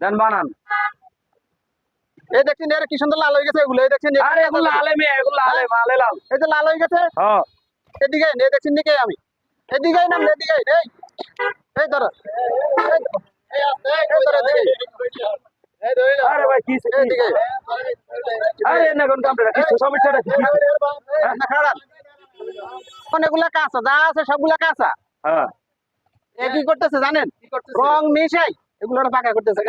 দেন বানান। এই দেখছেন এর কি সুন্দর লাল হয়ে গেছে এগুলো এই দেখছেন আরে এগুলো লালে মেয়ে এগুলো লালে মালে লাল। এই যে লাল হয়ে গেছে? হ্যাঁ। এদিকে এই দেখছেন দিকে আমি এদিকে নাম এদিকে এই। এই ধরো। এই ধরো। এদিকে আরে ভাই কি কি- এদিকে আরে না কোন কামটা কি সমস্যাটা কি না, খারাপ এখন কাঁচা যা আছে সবগুলা কাঁচা। হ্যাঁ। এ কি করতেছে জানেন? রং মিশাই। এগুলো পাকা করতেছে।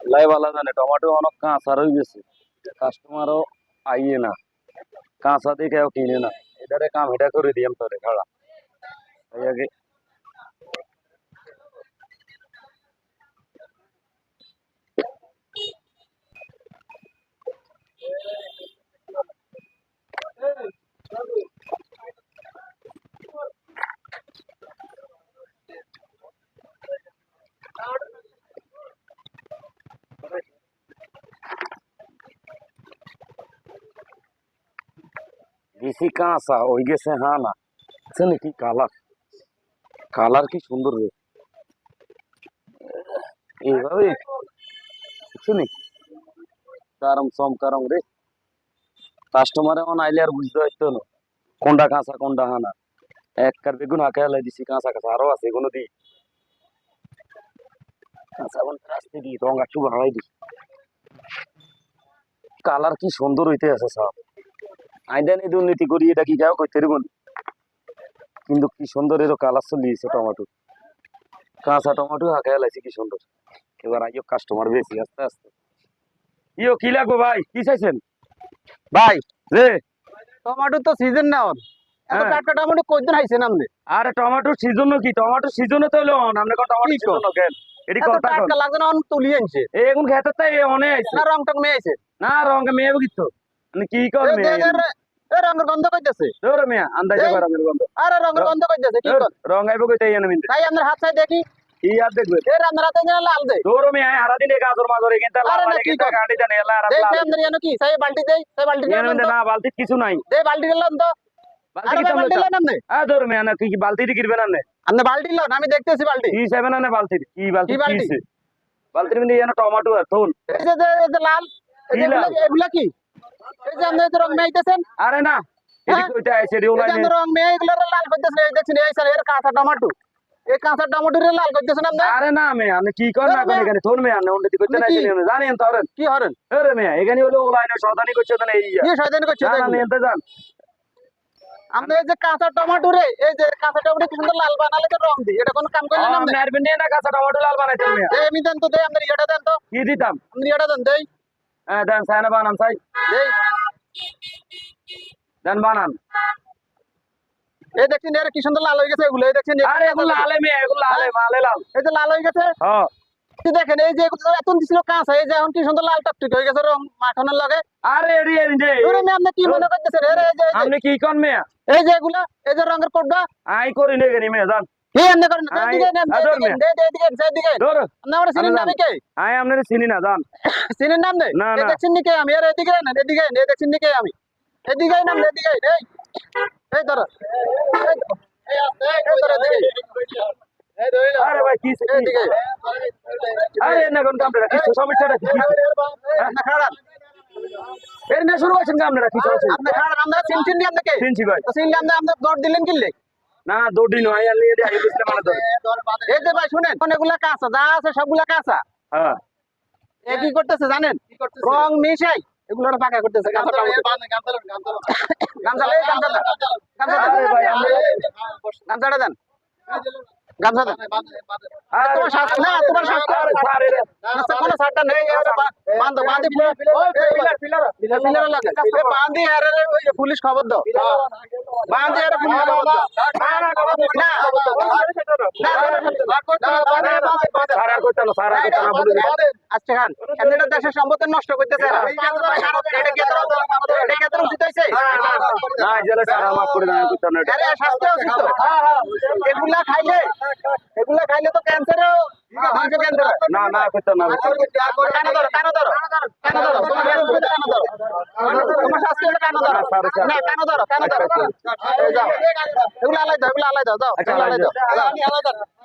লাই ভালো জানে টমেটো অনেক কাঁচা রয়ে গেছে। কাস্টমারও আইয়ে না। কাঁচা দেখেও কিনে না। এটারে কাম এটা করে দিয়াম তোরে খাড়া আগে বেশি কাঁচা ওই গেছে হ্যাঁ না বুঝছেন কি কালার কালার কি সুন্দর রে। এইভাবে? বুঝছেন কারম চমকারম রে। কাস্টমার এমন আইলে আর বুঝতে পারতো না। কোনটা কাঁচা কোনটা হানা। এক কার বেগুন হাঁকে হেলাই দিছি, কাঁচা কাঁচা আরও আছে, এগুলো দি। কাঁচা কোন রাস্তে দি রং একটু হারাই দি। কালার কি সুন্দর হইতে আছে সব। আইদানি দুর্নীতি করি এটা কি যাও করতে পারব কিন্তু কি সুন্দর এরও কালার চলিয়েছে টমেটো। কাঁচা টমেটো হাঁকা এলাইছে কি সুন্দর। এবার আইও কাস্টমার বেশি আস্তে আস্তে। ইয়ো কি লাগবে ভাই? কি চাইছেন? ভাই রে টমেটো তো সিজন না ওর। এত হ্যাঁ। টাটকা টমেটো কয়দিন হাইছেন আপনি আরে টমেটোর সিজন কি? টমেটোর সিজনে তো হলো আপনি কোন টমেটো কি? সিজন কেন কথা কোন। টাটকা লাগছে না অন তুলি আনছে এখন খেতে তাই অনেক আইছে। না রং টং মেয়ে আইছে। না রঙ মেয়ে কিন্তু মানে কি কর এই রঙের গন্ধ কইতেছে। তোর মেয়ে আন্দাজে রঙের গন্ধ। আরে রঙের গন্ধ কইতেছে কি কর? রঙ আইব কইতে এনে মিনতে তাই আপনার হাত চাই দেখি। কি আর দেখবে? এই রান্না রাতে যেন লাল দে। তোর মেয়ে হারা দিন গাজর মাজর এখানটা আরে লাল না, মানে কি গাড়ি জানে এলা আর দেই। সে জানো কি? সাই বালতি দেই সেই বালতি মধ্যে তো। না বালতিত কিছু নাই। দেই বালতি দিলাম তো। বালতি আরে কি বালতি তাহলে দিলাম আপনি আ ধর মেয়ে না কি কি বালতি দি কিরবে না নে আপনি আমি দেখতেছি বালতি। কি হিসাবে না নে বালতি কি বালতি কি কি বালতি? হিসে? বালতির মধ্যে টমেটো আর থুন লাল এগুলা কি? এই যে আপনি রং মেইতেছেন আরে না এটি হ্যাঁ? কইতে আইছে রে এই ওলাই রং মেয়ে এগুলো লাল করতেছেন এই দেখছেন এই স্যার এর কাঁচা টমেটো। এই কাঁচা টমেটো রে লাল করতেছেন আপনি? আরে না মেয়ে আপনি কি কর না আরে করেন মেয়ে। এখানে? থুন মেয়ে আপনি উন্নতি করতে আপনি জানেন তো হরেন কি হরেন আরে মেয়ে এখানে হলো ওলাই না সাবধানি করছে না এই কি শয়তানি করছে না না দেখুন। যান। আপনি এই যে কাঁচা টমেটো রে এই যে কাঁচা টমেটো কি সুন্দর লাল বানালে তো রং দি এটা কোন কাম আপনি? আরবেন নিয়ে না কাঁচা টমেটো লাল বানাইতে আমি দেন তো দেই ইয়েটা দেন তো। কি দিতাম? আপনি ইয়েটা দেন দেই। হ্যাঁ দেন সাইনা বানান সাই। দেন বানান। এই দেখছেন এর কি সুন্দর লাল হয়ে গেছে এগুলো এই দেখছেন আরে এগুলো লালে মেয়ে এগুলো লালে মালে লাল এই যে লাল হয়ে গেছে? হ্যাঁ। এই দেখেন এই যে এগুলো এত দিছিল কাঁচা এই যে এখন কি সুন্দর লাল টকটক হয়ে গেছে রং মাখনের লগে। আরে এরি এরি যে ধরে আপনি কি মনে করতেছেন? এর এই যে আপনি কি কোন মেয়ে? এই যে এগুলা এই যে রঙের কোডটা আই করি নে গনি মেয়ে জান চিনি না জান। সিনের নাম নেই? না, এই না। দেখছেন নি কে আমি? এদিকে এদিকে নেন এই দেখছেন নি কে আমি? এদিকে নাম এদিকে এই। ধরো। আরে ভাই কি এদিকে আরে না কোন কামটা কি সমস্যাটা কি? আপনি খারাপ। এর না শুরু করছেন কামটা কি সমস্যা আপনি খারাপ। আমরা সিন চিনি আপনাকে চিনছি ভাই। চিনলে আপনি আপনি দৌড় দিলেন কিনলে? না দৌড়ি নয় মানে এই যে ভাই শুনেন অনেকগুলা কাঁচা যা আছে সবগুলা কাঁচা। হ্যাঁ। এ কি করতেছে জানেন? রং মিশাই এগুলো পাকা করতেছে ভাই আমরা গামছাটা দেন। গামছা দেন তোমার না তোমার কোনো সারটা নেই বাঁধি পিলার লাগে বাঁধি আর পুলিশ খবর দাও বাঁধি আর পুলিশ খবর আচ্ছা খান দেশের সম্পদ নষ্ট করতেছে এটা উচিত হয়েছে? না জেলে করে উচিত এগুলা খাইলে এগুলা খাইলে তো ক্যান্সারও মাংস ক্যান্সার হয়। না না কইতে না কানে ধরো কানে ধরো কানে ধরো তোমার কানে ধরো তোমার শাস্তি হলো কানে ধরো না কানে ধরো কানে ধরো এগুলো আলাই দাও এগুলো আলাই দাও দাও আচ্ছা, এগুলো আলাই দাও